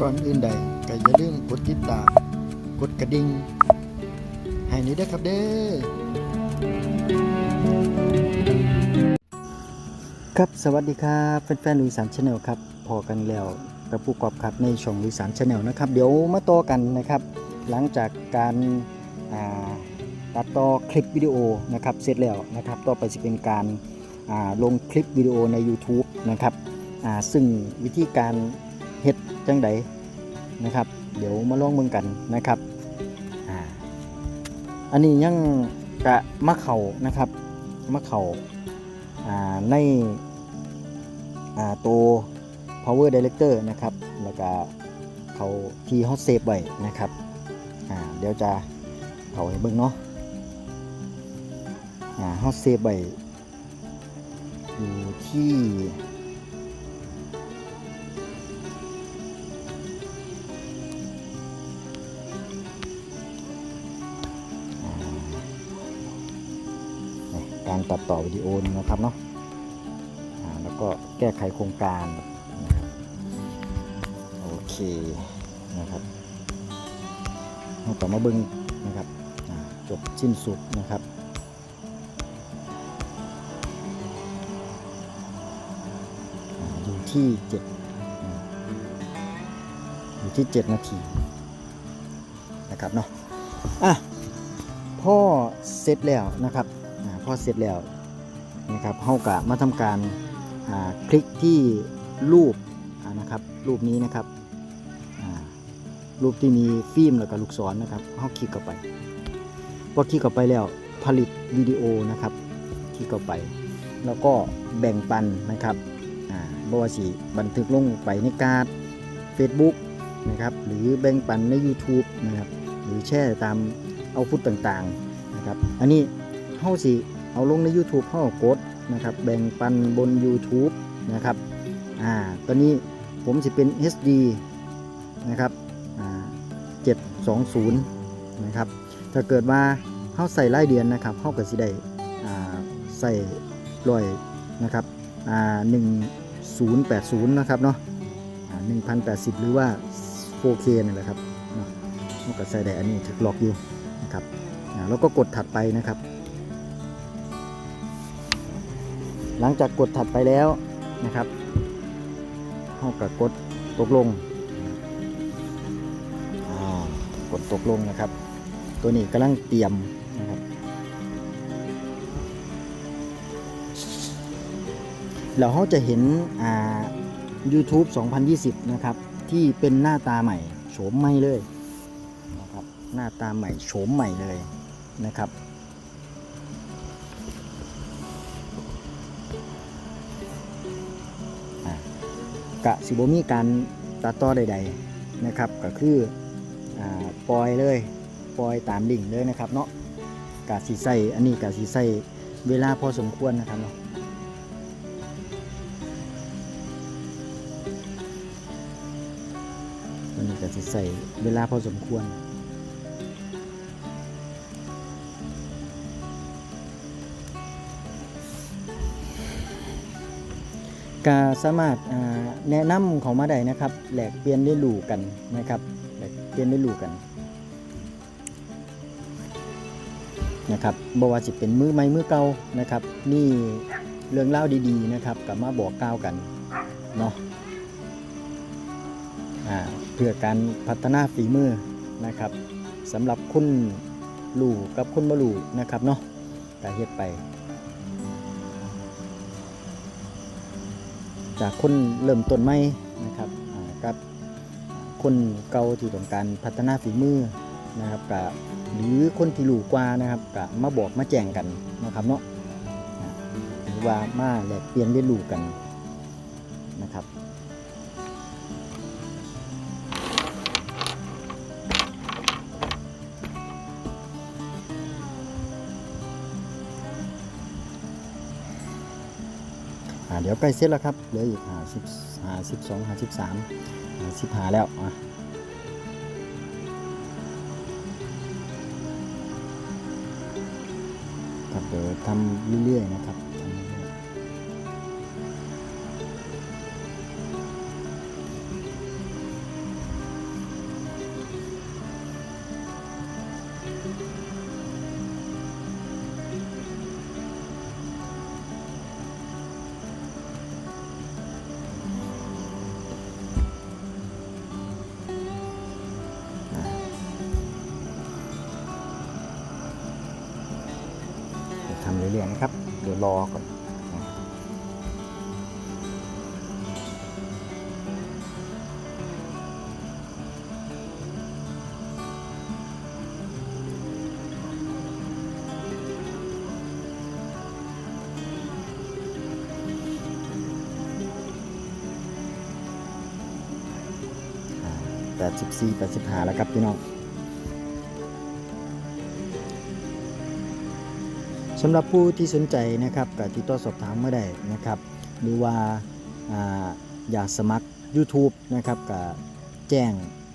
ก่อนอื่นใดก็อย่าลืมกดติดตาม กดกระดิ่งให้นี้ด้วยครับเด้อครับสวัสดีครับแฟนๆลุยสานชาแนลครับพอกันแล้วกับผู้ประกอบครับในช่องลุยสานชาแนลนะครับ เดี๋ยวมาต่อกันนะครับ หลังจากการตัดต่อคลิปวิดีโอนะครับเสร็จแล้วนะครับ ต่อไปจะเป็นการลงคลิปวิดีโอใน YouTube นะครับซึ่งวิธีการ เฮ็ดจังใดนะครับ เดี๋ยวมาลองเบิ่งกันนะครับอันนี้ยังกะมะเข่านะครับมะเข่าาในาตัว power director นะครับแล้วก็เขาที่ฮอตเซฟไว้นะครับเดี๋ยวจะเขาให้เบิ่งเนาะอ่าฮอตเซฟไว้อยู่ที่ การตัดต่อวิดีโอนี่นะครับเนาะแล้วก็แก้ไขโครงการนะครับโอเคนะครับเราต่อมาเบิ้งนะครับจบสิ้นสุดนะครับอยู่ที่เจ็ดอยู่ที่เจ็ดนาทีนะครับเนาะอะพ่อเสร็จแล้วนะครับ พอเสร็จแล้วนะครับเฮากะมาทำการคลิกที่รูปนะครับรูปนี้นะครับรูปที่มีฟิล์มแล้วก็ลูกศรนนะครับเฮาคลิกเข้าไปพอคลิกเข้าไปแล้วผลิตวิดีโอนะครับคลิกเข้าไป แล้วก็แบ่งปันนะครับอ่าบ่ว่าสิบันทึกลงไปในการ์ด Facebook นะครับหรือแบ่งปันใน YouTube นะครับหรือแชร์ตามเอาฟุตต่างๆนะครับอันนี้เฮาสิ เอาลงใน YouTube เฮากดนะครับแบ่งปันบน YouTube นะครับอ่าตอนนี้ผมสิเป็น HD นะครับอ่า720นะครับถ้าเกิดว่าเฮาใส่รายเดือนนะครับเฮาก็สิได้อ่าใส่รอยนะครับอ่า1080นะครับเนาะอ่า1080หรือว่า 4K นี่แหละครับเนาะเฮาก็ใส่ได้อันนี้ถึกล็อกอยู่นะครับอ่าแล้วก็กดถัดไปนะครับ หลังจากกดถัดไปแล้วนะครับเราก็กดตกลงอ่ากดตกลงนะครับ ตัวนี้กำลังเตรียมนะครับแล้วเราจะเห็นอ่า YouTube 2020 นะครับ ที่เป็นหน้าตาใหม่โฉมใหม่เลยนะครับหน้าตาใหม่โฉมใหม่เลยนะครับ กะสิบมีการตัดต่อใด ๆนะครับ ก็คืออปล่อยเลยปล่อยตามดิ่งเลยนะครับเนาะกะสีใส่อันนี้กะสีใส่เวลาพอสมควรนะครับเนาะอันนี้กะสีใส่เวลาพอสมควร ก็สามารถแนะนำเขามาได้นะครับแหลกเปลี่ยนได้รู้กันนะครับแหลกเปลี่ยนได้รู้กันนะครับบว่าจะเป็นมือใหม่มือเก่านะครับ นี่เรื่องเล่าดีๆนะครับกับมาบอกกล่าวกันเนาะเพื่อการพัฒนาฝีมือนะครับสำหรับคุณลู่กับคุณบลู่นะครับเนาะก็เฮ็ดไป จากคนเริ่มต้นใหม่นะครับกับคนเก่าที่ต้องการพัฒนาฝีมือนะครับกับหรือคนที่รู้กว่านะครับกับมาบอกมาแจ้งกันนะครับเนาะหรือว่ามาแลกเปลี่ยนเรียนรู้กันนะครับ เดี๋ยวใกล้เสร็จแล้วครับเหลืออีกหาสิบหาสิบสองหาสิบสามหาสิบหาแล้วอะครับเดี๋ยวทำเรื่อยๆนะครับ อยๆนะครับ เดี๋ยวรอก่อนแปดสิบสี่แปดสิบห้าแล้วครับพี่น้อง สำหรับผู้ที่สนใจนะครับกับติดต่อสอบถามเมื่อใดนะครับ หรือว่าอยากสมัคร YouTube นะครับกับแจ้ง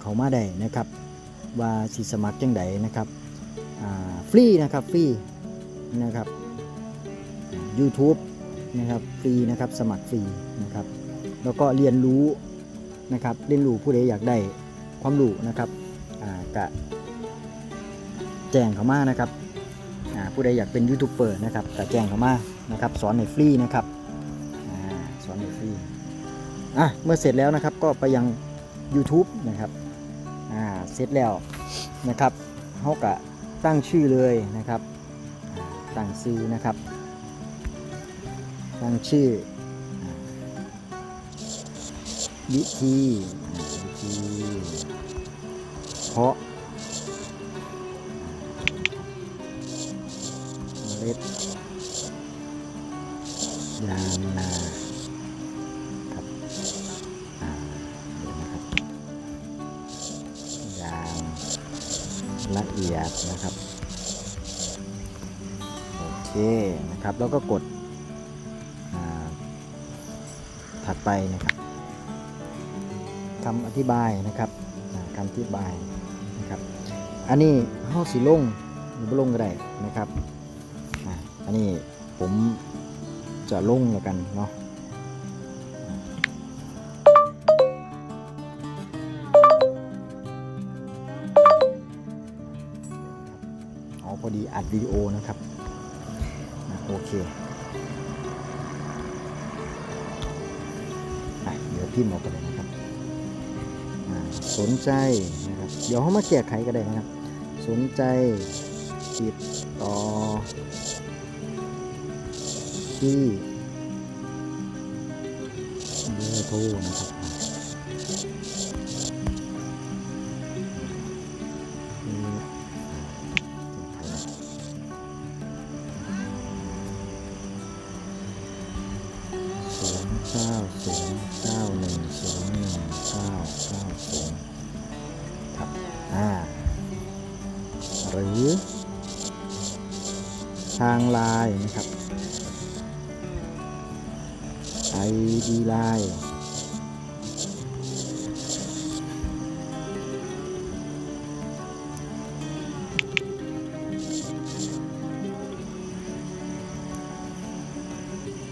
เขามาได้นะครับ ว่าสิสมัครจังไดนะครับฟรีนะครับฟรีนะครับ YouTube นะครับฟรีนะครับสมัครฟรีนะครับ แล้วก็เรียนรู้นะครับเรียนรู้ผู้ใดอยากได้ความรู้นะครับอ่ากะแจ้งเขามานะครับ ผู้ใดอยากเป็นยูทูบเบอร์นะครับก็แจ้งเข้ามานะครับสอนในฟรีนะครับอสอนในฟรีอะเมื่อเสร็จแล้วนะครับก็ไปยัง YouTube นะครับอ่าเสร็จแล้วนะครับเขาก็ตั้งชื่อเลยนะครับตั้งชื่อนะครับ ตั้งชื่อวิธีอ่าวิธี ยางนาครับเดี๋ยวนะครับ ยางละเอียดนะครับโอเคนะครับแล้วก็กดถัดไปนะครับคำอธิบายนะครับคำอธิบายนะครับ อันนี้ห้าสีลงหรือบ่ลงก็ได้นะครับอันนี้ผม จะลงแล้วกันเนาะอ๋อพอดีอัดวิดีโอนะครับโอเคอะเดี๋ยวพิมพ์ออกไปเลยนะครับสนใจนะครับ เดี๋ยวเขามาแก้ไขก็ได้นะครับ สนใจติดต่อ ที่เบอโทรนะครับอืมศูนย์เก้าศูนย์เก้าหนึ่งศูนย์หนึ่งเก้าเก้าศูนย์ครับอ่าหรือทางไลน์นะครับ ID ไลน์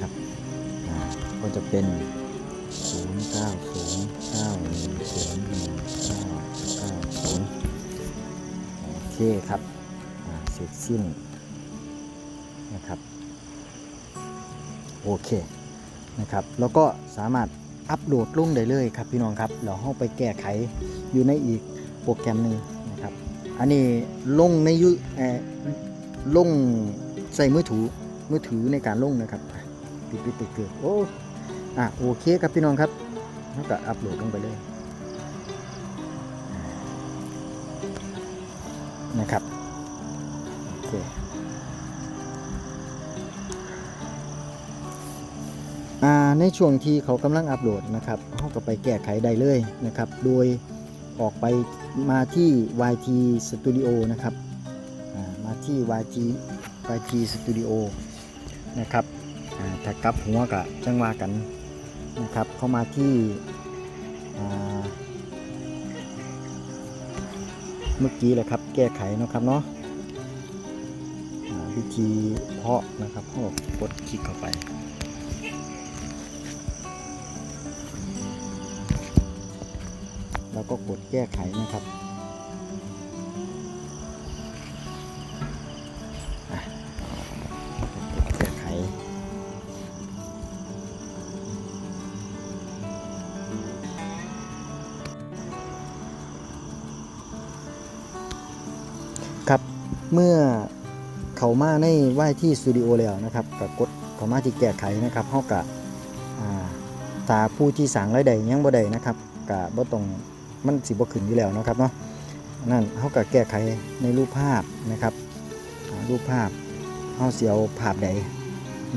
ครับก็จะเป็น 0 9 0 9 1 0 1 9 9 0 โอเคครับเสร็จสิ้นนะครับ โอเค นะครับแล้วก็สามารถอัปโหลดลงได้เลยครับพี่น้องครับเราเข้าไปแก้ไขอยู่ในอีกโปรแกรมหนึ่งนะครับ อันนี้ลงในยุเอ่อลงใส่มือถือมือถือในการลงนะครับอะปิดปิดปิดเกิดโอ้อะโอเคครับพี่น้องครับแล้วก็อัปโหลดลงไปเลยนะครับ ในช่วงที่เขากำลังอัปโหลดนะครับเขาก็ไปแก้ไขได้เลยนะครับ โดยออกไปมาที่ YT Studio นะครับมาที่ YT YT Studio นะครับถ้ากลับหัวกับจังหวะกันนะครับเข้ามาที่เมื่อกี้แหละครับแก้ไขนะครับเนาะวิธีเพาะนะครับเขาก็กดคลิกเข้าไป ก็กดแก้ไขนะครับแก้ไข ครับเมื่อเขาเข้ามาในไหวที่สตูดิโอแล้วนะครับก็กดเขามาที่แก้ไขนะครับเฮาก็อ่าตาผู้ที่สั่งรายได้ยังบ่ได้นะครับก็บ่ต้อง มันสิบ่ขึ้นอยู่แล้วนะครับเนาะนั่นเฮาก็แก้ไขในรูปภาพนะครับรูปภาพเฮาเสิเอาภาพใด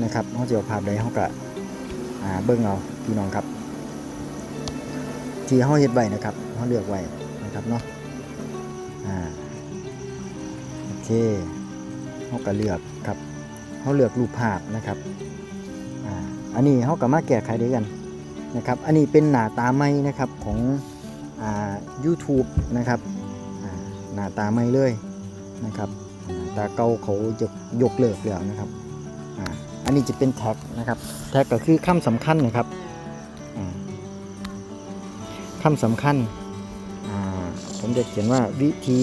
นะครับเฮาเสิเอาภาพใดเฮาก็เบิ่งเอาพี่น้องครับ ที่เฮาเฮ็ดไว้นะครับเฮาเลือกไว้นะครับเนาะโอเคเฮาก็เลือกครับเฮาเลือกรูปภาพนะครับอันนี้เฮาก็มาแก้ไขด้วยกันนะครับ อันนี้เป็นหน้าตาใหม่นะครับของ อ่า YouTube นะครับหน้าตาใหม่เลยนะครับตาเก่าเขายกยกเลิกแล้วนะครับอ,อันนี้จะเป็นแท็กนะครับแท็กก็คือคำสำคัญนะครับอ่าคำสำคัญผมจะเขียนว่าวิธี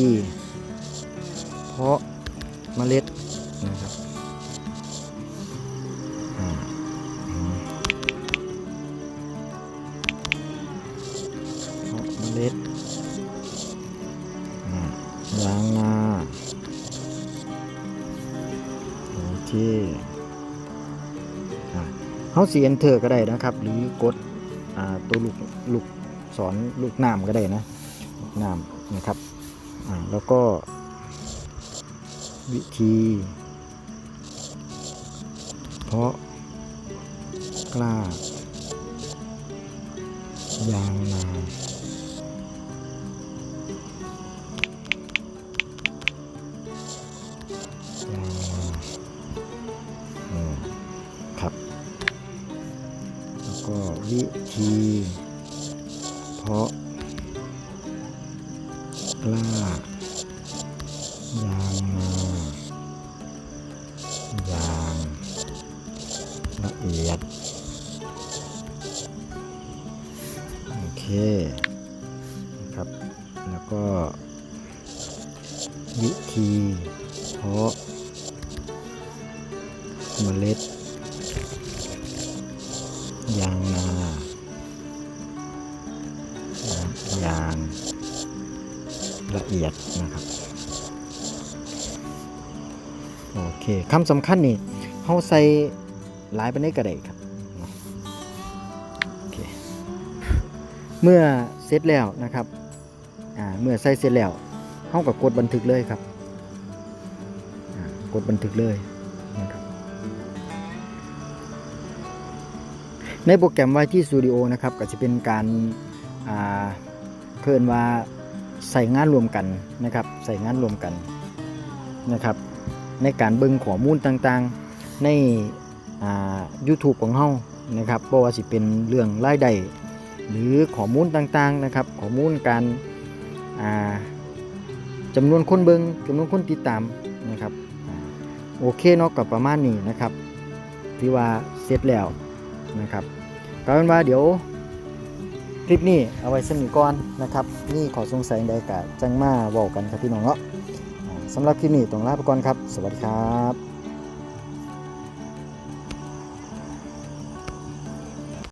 เพาะเมล็ดนะครับ เสีเอนเธอร์ก็ได้นะครับ หรือกดอตัวลูกลูกสอนลูกน้ำก็ได้นะลูกน้ำนะครับแล้วก็วิธี เพาะกล้ายางนา วิธี เพาะกล้ายางนายางละเอียด โอเค นะครับ แล้วก็ วิธี เพาะเมล็ด ยางนา ยางละเอียดนะครับ โอเคคำสำคัญนี่เขาใส่หลายไปในกระไดครับเนาะโอเคเมื่อเสร็จแล้วนะครับเมื่อใส่เสร็จแล้วเขาก็กดบันทึกเลยครับกดบันทึกเลย ในโปรแกรมไว้ที่สตูดิโอนะครับก็จะเป็นการาเพิ่นว่าใส่งานรวมกันนะครับใส่งานรวมกันนะครับในการเบิ่งข้อมูลต่างๆใน YouTube ของเฮานะครับบ่ว่าสิเป็นเรื่องรายได้หรือข้อมูลต่างๆนะครับข้อมูลการาจำนวนคนเบิงจำนวนคนติดตามนะครับโอเคเนาะกับประมาณนี้นะครับที่ว่าเสร็จแล้ว นะครับก็เป็นว่าเดี๋ยวคลิปนี้เอาไว้สนิก่อนนะครับนี่ขอสงสัยใดกะจังมาบอกกันครับพี่น้องเนาะสำหรับคลิปนี้ต้องลาไปก่อนครับ สวัสดีครับ